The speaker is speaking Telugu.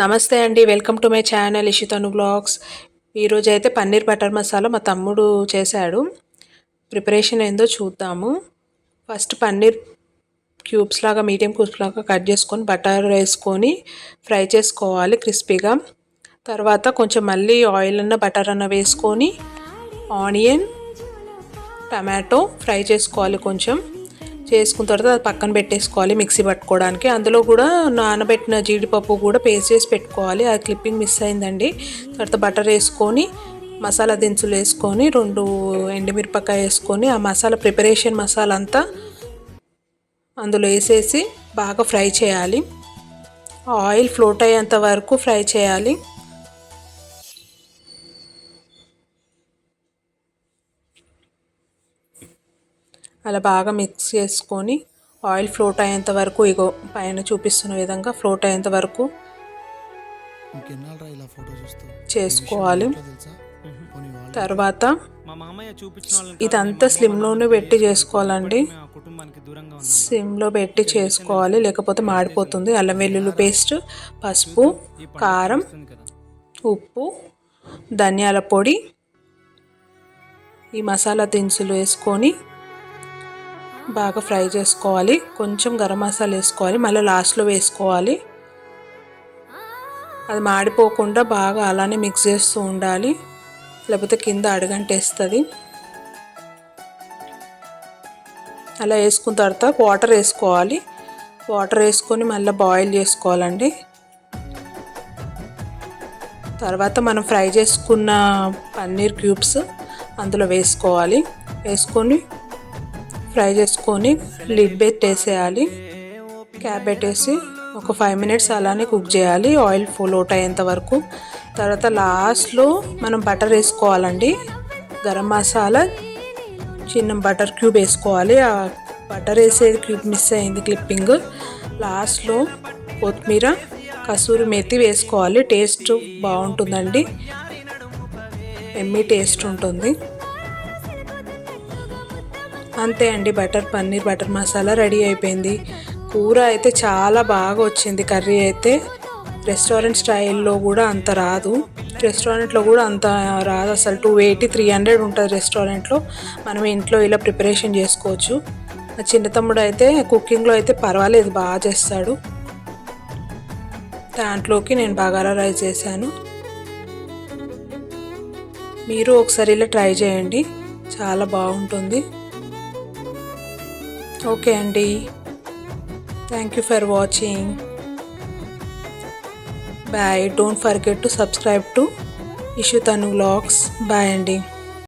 నమస్తే అండి. Welcome to my channel ఇషితను blogs. ఈరోజు అయితే పన్నీర్ బటర్ మసాలా మా తమ్ముడు చేశాడు. ప్రిపరేషన్ ఏందో చూద్దాము. ఫస్ట్ పన్నీర్ క్యూబ్స్ లాగా మీడియం క్యూబ్స్ లాగా కట్ చేసుకొని బటర్ వేసుకొని ఫ్రై చేసుకోవాలి క్రిస్పీగా. తర్వాత కొంచెం మళ్ళీ ఆయిల్ అన్న బటర్ అన్న వేసుకొని ఆనియన్ టమాటో ఫ్రై చేసుకోవాలి కొంచెం. చేసుకున్న తర్వాత అది పక్కన పెట్టేసుకోవాలి మిక్సీ పట్టుకోవడానికి. అందులో కూడా నానబెట్టిన జీడిపప్పు కూడా పేస్ట్ చేసి పెట్టుకోవాలి. ఆ క్లిప్పింగ్ మిస్ అయిందండి. తర్వాత బటర్ వేసుకొని మసాలా దినుసులు వేసుకొని రెండు ఎండుమిరపకాయ వేసుకొని ఆ మసాలా ప్రిపరేషన్ మసాలా అంతా అందులో వేసేసి బాగా ఫ్రై చేయాలి. ఆయిల్ ఫ్లోట్ అయ్యేంత వరకు ఫ్రై చేయాలి. అలా బాగా మిక్స్ చేసుకొని ఆయిల్ ఫ్లోట్ అయ్యేంత వరకు ఇగో పైన చూపిస్తున్న విధంగా ఫ్లోట్ అయ్యేంత వరకు చేసుకోవాలి. తర్వాత ఇదంతా స్లిమ్లోనే పెట్టి చేసుకోవాలండి. సిమ్లో పెట్టి చేసుకోవాలి లేకపోతే మాడిపోతుంది. అల్లం వెల్లుల్లి పేస్ట్ పసుపు కారం ఉప్పు ధనియాల పొడి ఈ మసాలా దినుసులు వేసుకొని బాగా ఫ్రై చేసుకోవాలి. కొంచెం గరం మసాలా వేసుకోవాలి. మళ్ళీ లాస్ట్లో వేసుకోవాలి. అది మాడిపోకుండా బాగా అలానే మిక్స్ చేస్తూ ఉండాలి. లేకపోతే కింద అడగంటేస్తుంది. అలా వేసుకున్న తర్వాత వాటర్ వేసుకోవాలి. వాటర్ వేసుకొని మళ్ళీ బాయిల్ చేసుకోవాలండి. తర్వాత మనం ఫ్రై చేసుకున్న పన్నీర్ క్యూబ్స్ అందులో వేసుకోవాలి. వేసుకొని ఫ్రై చేసుకొని లిడ్ పెట్టేసేయాలి క్యాప్ పెట్టేసి ఒక ఫైవ్ మినిట్స్ అలానే కుక్ చేయాలి. ఆయిల్ ఫుల్ అయ్యేంత వరకు. తర్వాత లాస్ట్లో మనం బటర్ వేసుకోవాలండి. గరం మసాలా చిన్న బటర్ క్యూబ్ వేసుకోవాలి. ఆ బటర్ వేసేది క్యూబ్ మిస్ అయింది క్లిప్పింగ్. లాస్ట్లో కొత్తిమీర కసూరి మెత్తి వేసుకోవాలి. టేస్ట్ బాగుంటుందండి. ఎమ్మి టేస్ట్ ఉంటుంది. అంతే అండి butter paneer butter masala ready అయిపోయింది. కూర అయితే చాలా బాగా వచ్చింది కర్రీ అయితే. రెస్టారెంట్ స్టైల్లో కూడా అంత రాదు. రెస్టారెంట్లో కూడా అంత రాదు అసలు టూ ఎయిటీ త్రీ హండ్రెడ్ ఉంటుంది రెస్టారెంట్లో. మనం ఇంట్లో ఇలా ప్రిపరేషన్ చేసుకోవచ్చు. మా చిన్న తమ్ముడు అయితే కుకింగ్లో అయితే పర్వాలేదు బాగా చేస్తాడు. దాంట్లోకి నేను బగారా రైస్ చేశాను. మీరు ఒకసారి ఇలా ట్రై చేయండి చాలా బాగుంటుంది. ఓకే అండి. Thank you for watching bye don't forget to subscribe to Ishu Tanu vlogs bye అండి.